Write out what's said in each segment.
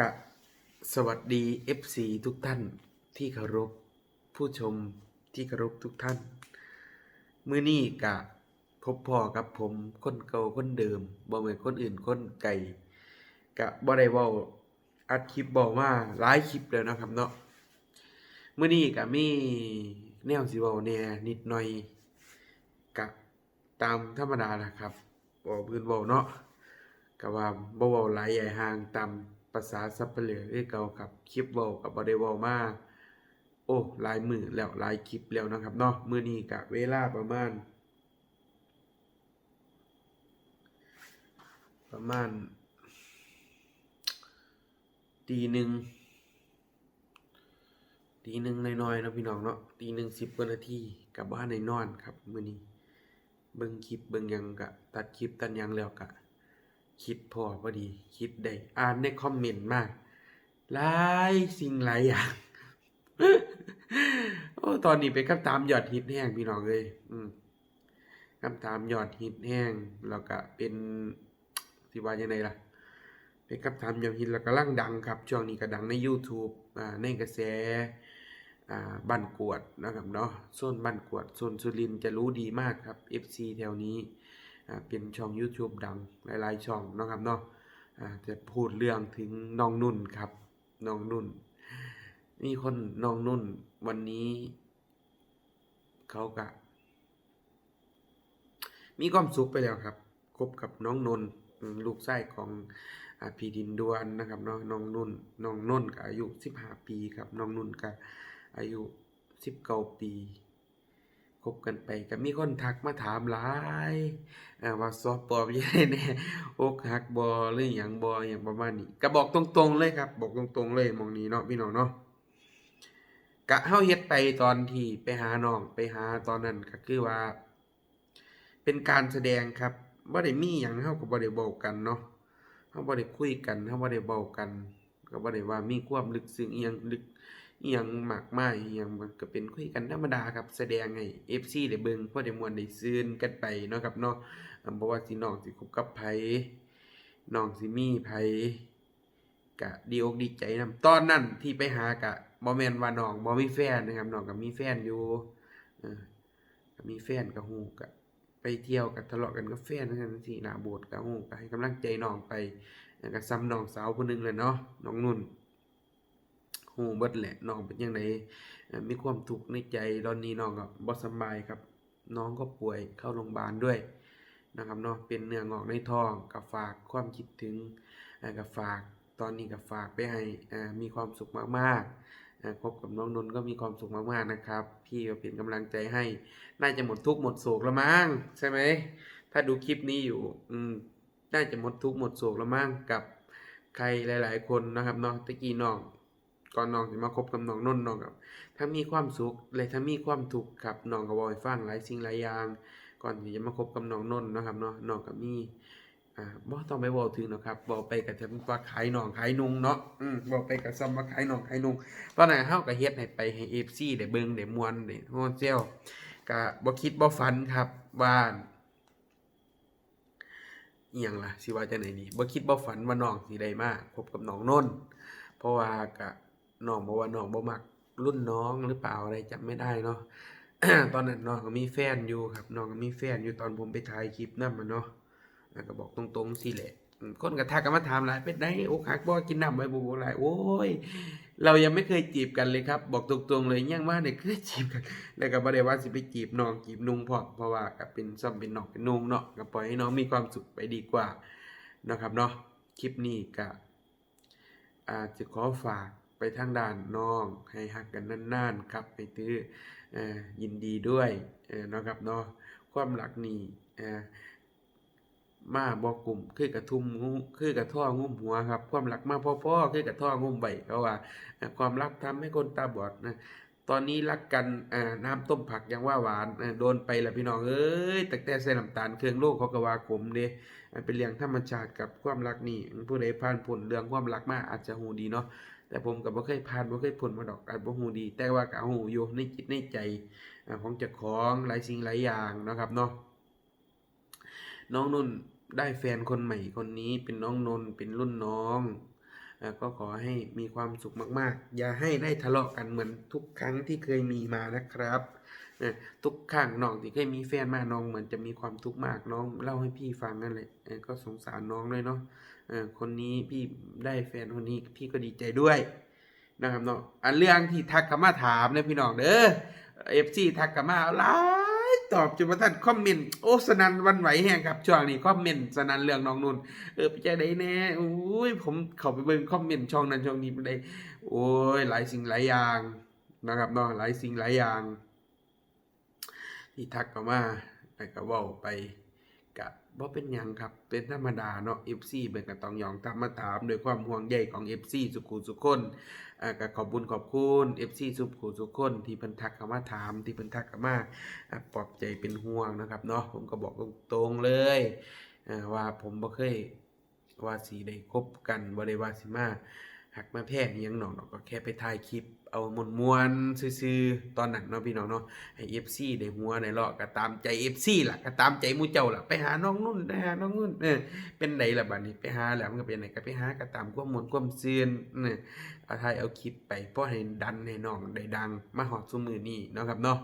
กะสวัสดี FC ทุกท่านที่เคารพผู้ชมที่เคารพทุกท่าน มื้อนี้กะพบพ่อกับผมคนเก่าคนเดิมบ่เหมือนคนอื่นคนไก่กะบ่ได้เว้าอัดคลิปบอกว่าหลายคลิปแล้วนะครับเนาะมื้อนี้กะมีแนวสิเว้าแน่นิดหน่อยกะตามธรรมดาล่ะครับบ่พื้นเว้าเนาะก็ว่าบ่เว้าหลายใหญ่ห่างตาม ภาษาสัพเพลือคือเก่าครับคลิปว้าก็บ่ได้ว้ามาโอ้ลายมือแล้วลายคลิปแล้วนะครับเนาะมือนี้ก็เวลาประมาณ ประมาณตีหนึ่งตีหนึ่งน้อยๆเนาะพี่น้องเนาะตีหนึ่งสิบกว่านาทีกลับบ้านในนอนครับมือนี้เบิ่งคลิปเบิ่งยังก็ตัดคลิปตัดยังแล้วก็ คิดพอพอดี คิดได้อ่านในคอมเมนต์มากหลายสิ่งหลายอย่างโอ้ตอนนี้เป็นคำถามยอดฮิตแห้งพี่น้องเลย อืมคำถามยอดฮิตแห้งแล้วก็เป็นสิว่ายังไงล่ะเป็นคำถามยอดฮิตแล้วก็ลั่งดังครับช่วงนี้ก็ดังใน YouTube อ่าในกระแสอ่าบ้านกวดนะครับเนาะโซนบ้านกวดโซนสุรินจะรู้ดีมากครับ FC แถวนี้ เป็นช่อง YouTube ดังหลายๆช่องนะครับเนาะอ่าจะพูดเรื่องถึงน้องนุ่นครับน้องนุ่น มีคนน้องนุ่นวันนี้เขากะมีความสุขไปแล้วครับคบกับน้องนนท์อืมลูกชายของอพี่ดินดวนนะครับเนาะน้องนุ่นน้องนนท์ก็อายุ 15 ปีครับน้องนุ่นก็อายุ 19 ปี คบกันไปก็มีคนทักมาถามหลายว่าสอบปอบยังไงแน่อกหักบ่หรือหยังบ่หยังประมาณนี้ก็บอกตรงๆเลยครับ บอกตรงๆเลยมองนี้เนาะพี่น้องเนาะกะเฮาเฮ็ดไปตอนที่ไปหาน้องไปหาตอนนั้นก็คือว่า เป็นการแสดงครับบ่ได้มีหยังเฮาก็บ่ได้เว้ากันเนาะเฮาบ่ได้คุยกันเฮาบ่ได้เว้ากันก็บ่ได้ว่ามีความลึกซึ้งอีหยังลึก อีหยังมากมายอีหยังมันก็เป็นคุยกันธรรมดาครับแสดงให้ FC ได้เบิ่งพอได้มวนได้ซื่นกันไปเนาะครับเนาะอ่าบ่ว่าสิน้องสิคบกับไผน้องสิมีไผก็ดีอกดีใจนํตอนนั้นที่ไปหาก็บ่แม่นว่าน้องบ่มีแฟนนะครับน้องก็มีแฟนอยู่เออก็มีแฟนก็ฮู้ก็ไปเที่ยวก็ทะเลาะกันกับแฟนจังซี่หน้าโบสถ์ก็ฮู้ก็ให้กำลังใจน้องไปแล้วก็ซ้ำน้องสาวผู้หนึงแหละเนาะน้องนุ่น ฮู้เบิดแหละน้องเป็นจังไดเอ่อมีความทุกข์ในใจตอนนี้น้องก็บ่สบายครับ น้องก็ป่วยเข้าโรงพยาบาลด้วยนะครับเนาะเป็นเนื้องอกในท้องก็ฝากความคิดถึงเอ่อก็ฝากตอนนี้ก็ฝากไปให้มีความสุขมากๆอ่าคบกับน้องนนก็มีความสุขมากๆนะครับ พี่ก็เป็นกำลังใจให้ น่าจะหมดทุกข์หมดโศกแล้วมั้งใช่ไหมถ้าดูคลิปนี้อยู่อืมน่าจะหมดทุกข์หมดโศกแล้วมั้งกับใครหลาย ๆ คนนะครับเนาะตะกี้น้อง ก่อนน้องสิมาคบกับน้องนนท์น้องกับทั้งมีความสุขและทั้งมีความทุกข์ครับน้องก็บอกให้ฟังหลายสิ่งหลายอย่าง ก่อนที่จะมาคบกับน้องนนท์นะครับเนาะน้องก็มีอ่าบ่ต้องไปเว้าถึงหรอกครับเว้าไปก็จะว่าขายน้องขายนุงเนาะอืมเว้าไปก็ซ้ำว่าขายน้องขายนุงตอนนั้นเฮาก็เฮ็ดให้ไปให้ FC ได้เบิ่งได้ม่วนได้ฮ้อนแซวก็บ่คิดบ่ฝันครับว่าอีหยังล่ะสิว่าจังได๋นี่บ่คิดบ่ฝันว่าน้องสิได้มาคบกับน้องนนท์เพราะว่าก็ น้องบอกว่าน้องบ่มักรุ่นน้องหรือเปล่าอะไรจำไม่ได้เนาะตอนนั้นน้องก็มีแฟนอยู่ครับน้องก็มีแฟนอยู่ตอนผมไปถ่ายคลิปนำอะเนาะก็บอกตรงๆสิแหละคนก็ทักกันมาถามหลายเป็นไดอกหักบ่กินน้ำไว้บ่บ่หลายโอ้ย เรายังไม่เคยจีบกันเลยครับ บอกตรงๆเลยยังว่าได้เคยจีบกัน แล้วก็บ่ได้ว่าสิไปจีบน้องจีบนุ่งพร้อเพราะว่าก็เป็นซ้ำเป็นน้องเป็นนุ่งเนาะก็ปล่อยให้น้องมีความสุขไปดีกว่านะครับเนาะคลิปนี้ก็อาจจะขอฝาก ไปทางด้านน้อง ให้หักกันนานๆครับไปตื้ออยินดีด้วยเออเนาะครับเนาะความหลักนี่มาบอกกลุ่มคือกระทุ่มคือกระท่องุ้มหัวครับ ความรักมาพ่อๆคือกระท่องุ้มใบเขาว่า ความรักทำให้คนตาบอดนะ ตอนนี้รักกันอ่าน้ำต้มผักยังว่าหวานโดนไปแล้วพี่น้องเอ้ยแต่แต่ใส่น้ำตาลเครื่องโลกเขาก็ว่าขมเด้มันเป็นเรื่องธรรมชาติกับความรักนี่ผู้ใดผ่านผลเรื่องความรักมากอาจจะหูดีเนาะแต่ผมก็บ่เคยผ่านบ่เคยผลมาดอกอาจบ่ฮู้ดี แต่ว่าก็ฮู้อยู่ในจิตในใจของเจ้าของหลายสิ่งหลายอย่างนะครับเนาะน้องนุ่นได้แฟนคนใหม่คนนี้เป็นน้องนนเป็นรุ่นน้อง ก็ขอให้มีความสุขมาก ๆ อย่าให้ได้ทะเลาะกันเหมือนทุกครั้งที่เคยมีมานะครับทุกครั้งน้องที่เคยมีแฟนมาน้องเหมือนจะมีความทุกข์มากน้องเล่าให้พี่ฟังนั่นแหละก็สงสารน้องเลยเนาะคนนี้พี่ได้แฟนคนนี้พี่ก็ดีใจด้วยนะครับเนาะอันเรื่องที่ทักเข้ามาถามเนี่ยพี่น้องเด้อเอฟซีทักเข้ามาหลาย ตอบจนมาท่านคอมเมนต์โอ้สนันวันไหวแห้งครับช่วงนี้คอมเมนต์สนันเรื่องน้องนุ่นเออไปใจได้แน่อุ้ยผมเข้าไปเบิ่งคอมเมนต์ช่องนั้นช่องนี้ไปได้โอ้ยหลายสิ่งหลายอย่างนะครับเนาะหลายสิ่งหลายอย่าง ที่ทักเข้ามาแต่ก็ว่าไป กะบ่เป็นหยังครับ เป็นธรรมดาเนาะ FC เบิ่งก็ต้องยอมตามมาถามด้วยความห่วงใยของ FC สุขุสุขคนอ่าก็ขอบคุญขอบคุณ FC สุขุสุขคนที่เพิ่นทักเข้ามาถามที่เพิ่นทักเข้ามาอ่าปลอบใจเป็นห่วงนะครับเนาะผมก็บอกตรงๆเลยอ่าว่าผมบ่เคยว่าสิได้คบกันบ่ได้ว่าสิมา หักมาแพงอิหยังหนอกเนาะก็แค่ไปถ่ายคลิป เอามวนซื่อๆตอนนั้นเนาะพี่น้องเนาะให้ FC ได้หัวได้เลาะก็ตามใจ FC ล่ะก็ตามใจมูเจ้าล่ะไปหาน้องนุ่นไปหาน้องนุ่นเออเป็นไดล่ะบัดนี้ไปหาแล้วมันก็เป็นไดก็ไปหาก็ตามความมนความซื่นเออเอาถ่ายเอาคลิปไปเพื่อให้ดันให้น้องได้ดังมาฮอดซุมือนี้เนาะครับเนาะ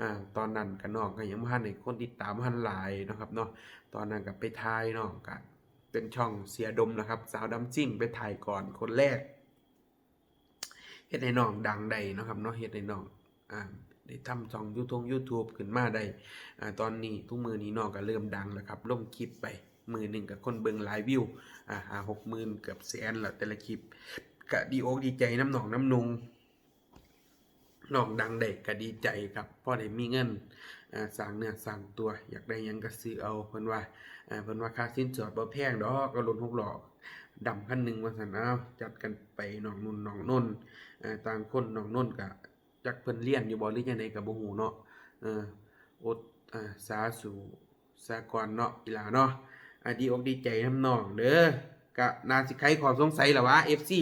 อ่าตอนนั้นก็น้องก็ยังบ่ทันได้คนติดตามบ่ทันหลายเนาะครับเนาะตอนนั้นก็ไปถ่ายน้องก็เป็นช่องเสียดมนะครับ สาวดำซิ่งไปถ่ายก่อนคนแรก เฮ็ดให้น้องดังได้นะครับเนาะเฮ็ดให้น้องอ่าได้ทำช่องยูทง YouTube ขึ้นมาได้อ่าตอนนี้ทุกมือนี้น้องก็เริ่มดังแล้วครับลงคลิปไปมือหนึ่งกับคนเบิ่งหลายวิวอ่าหาหกหมื่นเกือบแสนแล้วแต่ละคลิปก็ดีอกดีใจน้ำหนองน้ำนุงน้องดังได้ก็ดีใจครับพอได้มีเงิน สร้างเนื้อสร้างตัวอยากได้ยังก็ซื้อเอาเพิ่นว่าเพิ่นว่าค่าสินสอดบ่แพงดอกก็รถหกหล้อดำคันหนึงว่าซั่นอ้าจัดกันไปหนองนุ่นหนองนนต่างคนหนองนนก็จักเพิ่นเรียนอยู่บ่หรือจังไดก็บ่ฮู้เนาะเอออดอ่าสาสู่สากรเนาะอีหลาเนาะอ่าดีอกดีใจนำน้องเด้อก็น่าสิไขข้อสงสัยล่ะว่า FC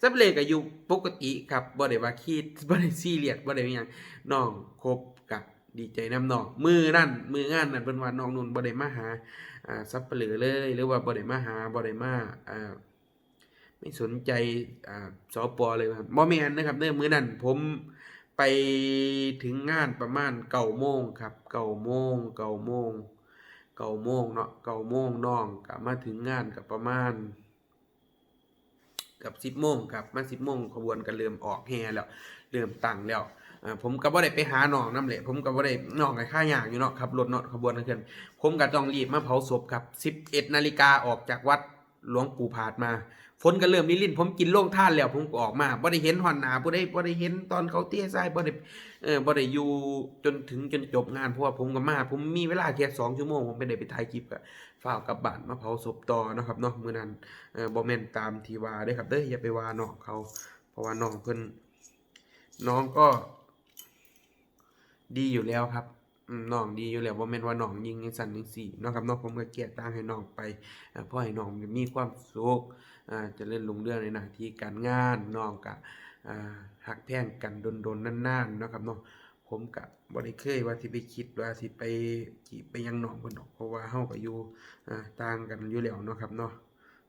ซับเลก็อยู่ปกติครับบ่ได้ว่าคิดบ่ได้ซีเรียสบ่ได้หยังน้องคบกับ ดีใจนำน้องมือนั่นมืองานนั่นเพิ่นว่าน้องนุ่นบ่ได้มาหาอ่าซับเปลือเลย หรือว่าบ่ได้มาหาบ่ได้มาอ่าไม่สนใจอ่าสปอเลยครับบ่แม่นนะครับเด้อมือนั้นผมไปถึงงานประมาณ9โมงครับ9โมง9โมง9โมงเนาะ9โมงน้องก็มาถึงงานก็ประมาณกับ10โมงครับมา10โมงขบวนก็เริ่มออกแห่แล้วเริ่มตั้งแล้ว ผมก็บ่ได้ไปหาน้องนำแหละผมก็บ่ได้น้องก็ค่ายากอยู่เนาะขับรถเนาะขบวนนั่นคือผมก็ต้องรีบมาเผาศพครับ 11นาฬิกาออกจากวัดหลวงปู่ผาดมาฝนก็เริ่มลิลินผมกินโล่งท่านแล้วผมก็ออกมาบ่ได้เห็นหอนหนาบ่ได้บ่ได้เห็นตอนเขาเตี้ยทรายบ่ได้เออบ่ได้อยู่จนถึงจนจบงานเพราะว่าผมก็มาผมมีเวลาแค่2ชั่วโมงผมไม่ได้ไปถ่ายคลิปก็ฝ้ากกลับบ้านมาเผาศพต่อเนาะครับเนาะมื้อนั้นเออบ่แม่นตามที่ว่าเด้ครับเด้ออย่าไปว่าน้องเขา เพราะว่าน้องเพิ่นน้องก็ ดีอยู่แล้วครับน้องดีอยู่แล้วบ่าแม่นว่าน้องยิงจังซั่นจังซี่เนาะครับเนาะผมก็เกลียดต่างให้น้องไปเพราะให้น้องมีความสุขอ่าเจริญรุ่งเรื่องในหน้าที่การงานน้องก็อ่าฮักแพ่งกันโดนๆนานๆเนาะครับเนาะผมก็บ่ได้เคยว่าสิไปคิดว่าสิไปจีไปยังน้องเพิ่นดอกเพราะว่าเฮาก็อยู่ต่างกันอยู่แล้วเนาะครับเนาะ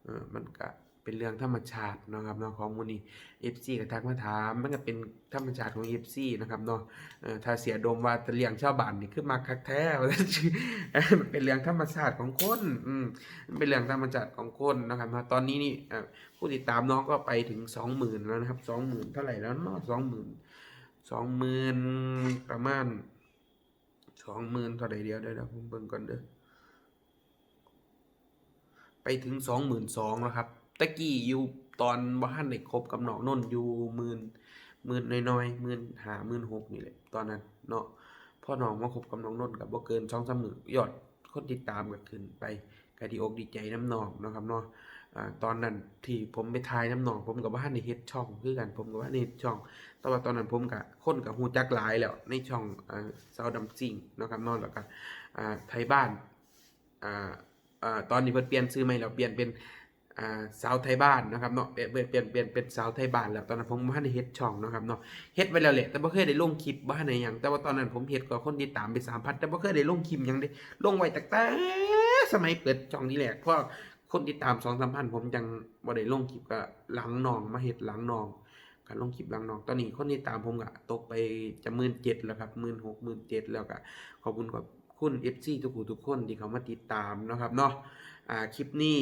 เออมันก็ เป็นเรื่องธรรมชาตินะครับเนาะของหมู่นี้ FC ก็ทักมาถามมันก็เป็นธรรมชาติของ FC นะครับเนาะเอ่อถ้าเสียดมว่าจะเลี้ยงชาวบ้านนี่คือมักคักแท้เออมันเป็นเรื่องธรรมชาติของคนอืมเป็นเรื่องธรรมชาติของคนนะครับมาตอนนี้นี่ผู้ติดตามน้องก็ไปถึง20,000แล้วนะครับ20,000เท่าไหร่แล้วเนาะ20,000 20,000ประมาณ20,000เท่าใดเดียวเดี๋ยวผมเบิ่งก่อนเด้อไปถึง22,000แล้วครับ ตะกี้อยู่ตอนบ่ทันได้คบกับน้องนนท์อยู่หมื่นหมื่นน้อยๆหมื่นหาหมื่นหกนี่แหละตอนนั้นเนาะพ่อน้องมาคบกับน้องนนท์กับบ่เกิน2 3มื้อยอดคนติดตามก็ขึ้นไปก็ดีอกดีใจน้ำนองนะครับเนาะตอนนั้นที่ผมไปถ่ายน้ำนอง ผมก็บ่ทันได้เฮ็ดช่องคือกันผมก็บ่ทันได้เฮ็ดช่อง แต่ว่าตอนนั้นผมก็คนก็ฮู้จักหลายแล้วในช่องอ่าสาวดำซิ่งนะครับเนาะแล้วก็อ่าไทยบ้านออตอนนี้เพิ่นเปลี่ยนชื่อใหม่แล้วเปลี่ยนเป็น อ่าสาวไทยบ้านนะครับเนาะเปลี่ยนเปลี่ยนเปลี่ยนเป็นสาวไทยบ้านแล้วตอนนั้นผมบ่ทันเฮ็ดช่องนะครับเนาะเฮ็ดไว้แล้วแหละแต่บ่เคยได้ลงคลิปบ่ทันได้หยังแต่ว่าตอนนั้นผมเฮ็ดก็คนติดตามไป3,000แต่บ่เคยได้ลงคลิปหยังเด้ลงไว้ตั้งแต่สมัยเปิดช่องนี้แหละเพราะคนติดตามสองสามพันผมยังบ่ได้ลงคลิปก็หลังน้องมาเฮ็ดหลังน้องก็ลงคลิปหลังน้องตอนนี้คนติดตามผมก็ตกไปจะ17,000แล้วครับ16,000 17,000แล้วก็ขอบคุณขอบคุณ FC ทุกผู้ทุกคนที่เขามาติดตามนะครับเนาะอ่าคลิปนี้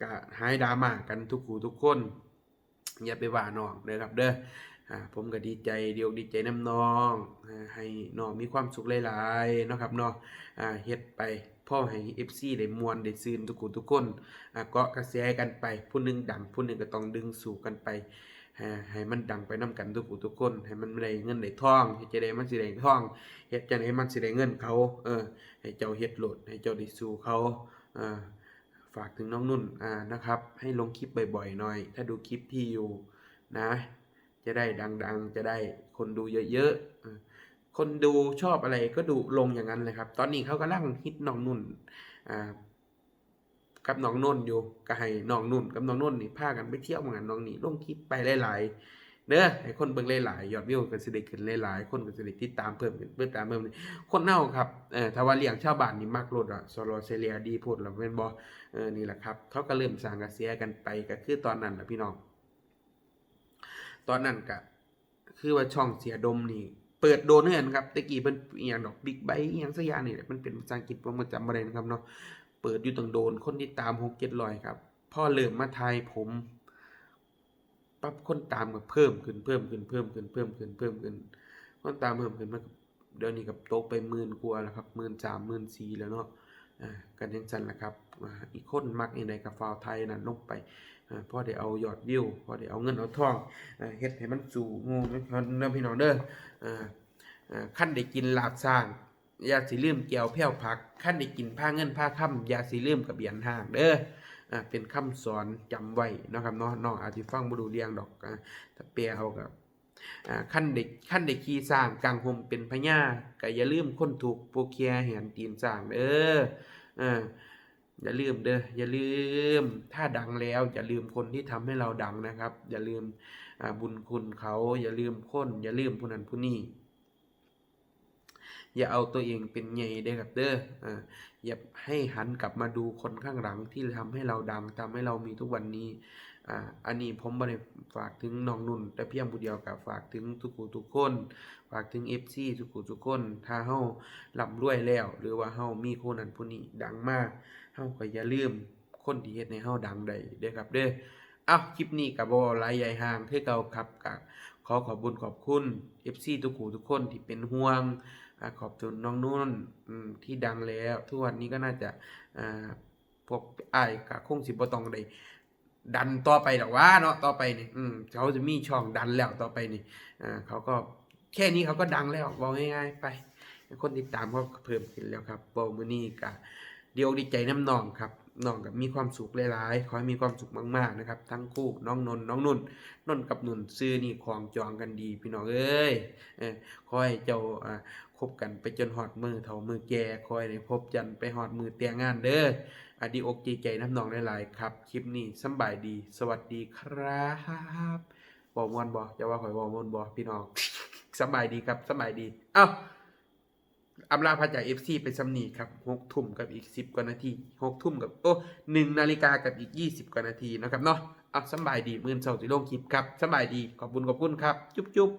ก็หายดราม่ากันทุกผู้ทุกคน อย่าไปว่าน้องเด้อครับเด้ออผมก็ดีใจเดียวดีใจน้ำน้องอให้น้องมีความสุขหลายๆนะครับเนาะอ่าเฮ็ดไปพ่อให้ FC ได้มวนได้ซืนทุกคนทุกคนเกาะกระแสกันไปผู้หนึงดังผู้หนึงก็ต้องดึงสู่กันไปให้มันดังไปนํกันทุกผู้ทุกคน ให้มันได้เงินได้ทองเฮ็ดจะได้มันสิได้ทองเฮ็ดจังได๋มันสิได้เงินเขาเออให้เจ้าเฮ็ดโลดให้เจ้าได้สู่เขาอ่า ฝากถึงน้องนุ่นอ่านะครับ ให้ลงคลิปบ่อยๆหน่อย ถ้าดูคลิปที่อยู่นะ จะได้ดังๆ จะได้คนดูเยอะๆคนดูชอบอะไรก็ดูลงอย่างนั้นเลยครับ ตอนนี้เขากำลังฮิตน้องนุ่นอ่ากับน้องนุ่นอยู่ก็ให้น้องนุ่นกับน้องนุ่นนี่พากันไปเที่ยวเหมือนกันน้องนี่ลงคลิปไปหลายๆ เด้อให้คนเบิ่งหลายๆยอดวิวก็สิได้ขึ้นหลายๆคนก็สิได้ติดตามเพิ่มขึ้นเพิ่มตามเพิ่มขึ้นคนเน่าครับเออถ้าว่าเลี้ยงชาวบ้านนี่มักรถอะโซโลเซเลียดีโพดแล้วแม่นบ่เออนี่แหละครับ เขาก็เริ่มสร้างกระแสกันไปก็คือตอนนั้นแหละพี่น้อง ตอนนั้นก็คือว่าช่องเสียดมนี่เปิดโดนเฮือนครับตะกี้เป็นอย่างดอกบิ๊กไบค์อย่างสยานี่แหละมันเป็นภาษาอังกฤษผมจำบ่ได้นะครับเนาะเปิดอยู่ตั้งโดนคนที่ตาม6 700ครับพ่อเริ่มมาทายผม ปั๊บคนตามก็เพิ่มขึ้นเพิ่มขึ้นเพิ่มขึ้นเพิ่มขึ้นเพิ่มขึ้นคนตามเพิ่มขึ้นมันเดี๋ยวนี้ก็ตไปหมื่นกว่าแล้วครับ13,000 14,000แล้วเนาะอ่ากันจังซั่นละครับอีกคนมักอีใดก็ฟาวไทยนั่นลงไปอ่าพอได้เอายอดวิวพอได้เอาเงินเอาทองเฮ็ดให้มันสู่หมู่เด้อพี่น้องเด้ออ่าอ่าคันได้กินลาบสร้างอย่าสิลืมเกี่ยวแพ้วผักคันได้กินผ้าเงินผ้าค่ำอย่าสิลืมกระเบียนห้างเด้อ อ่าเป็นคำสอนจำไว้นะครับเนาะน้องอาจสิฟังบ่รู้เรื่องดอกอ่าถ้าแปลเอาก็อ่าคันได้คันได้ขี่สร้างกลางห่มเป็นพญาก็อย่าลืมคนถูกข์ผู้เคียร์แหนตีนสร้างเด้ออ่าอย่าลืมเด้ออย่าลืม ถ้าดังแล้ว อย่าลืมคนที่ทำให้เราดังนะครับ อย่าลืมอ่าบุญคุณเขา อย่าลืมคน อย่าลืมผู้นั้นผู้นี้ อย่าเอาตัวเองเป็นใหญ่เด้อครับเด้ออ่าอย่าให้หันกลับมาดูคนข้างหลังที่ทำให้เราดังทำให้เรามีทุกวันนี้อ่าอันนี้ผมบ่ได้ฝากถึงน้องนุ่น แต่เพียงผู้เดียวกับฝากถึงทุกผู้ทุกคน ฝากถึง FC ทุกผู้ทุกคน ถ้าเฮาร่ำรวยแล้ว หรือว่าเฮามีคนนั้นผู้นี้ดังมากเฮาก็อย่าลืมคนที่เฮ็ดให้เฮาดังได้เด้อครับเด้ออ้าวคลิปนี้ก็บ่หลายใหญ่ห่างคือเก่าครับก็ขอขอบุญขอบคุณ FC ทุกผู้ทุกคนที่เป็นห่วง ขอบคุณน้องนุ่นที่ดังแล้ว ทุกวันนี้ก็น่าจะพวกไอ้ายก็คงสิบตองได้ดันต่อไปหรอกว่าเนาะต่อไปนี่อืมเขาจะมีช่องดันแล้วต่อไปนี่อ่าเขาก็แค่นี้เขาก็ดังแล้วบอกง่ายๆไป คนติดตามเขาก็เพิ่มขึ้นแล้วครับโบมือนี่กะเดียวดีใจน้ำนองครับ น้องกับมีความสุขหลายๆ ขอให้มีความสุขมากๆนะครับ ทั้งคู่น้องนนน้องนุ่นนนกับนุ่นซื้อนี่ของจองกันดีพี่น้องเอ้ยเออขอให้เจ้าคบกันไปจนฮอดมือเฒ่ามือแก่ขอให้ได้พบจันไปฮอดมือแต่งงานเด้ออดีอกดีใจน้ำน้องหลายๆครับ คลิปนี้สบายดี สวัสดีครับบ่ม่วนบ่อย่าว่าข่อยบ่ม่วนบ่พี่น้องสบายดีครับสบายดี เอ้า อำลาพาจาก FC ไปสำนีครับหกทุ่มกับอีกสิบกว่านาทีหกทุ่มกับโอ้หนึ่งนาฬิกากับอีกยี่สิบกว่านาทีนะครับเนาะเอาสบายดีมื่นเสาร์สิโลงคลิปครับสบายดีขอบคุณขอบคุณครับ จุ๊บจุ๊บ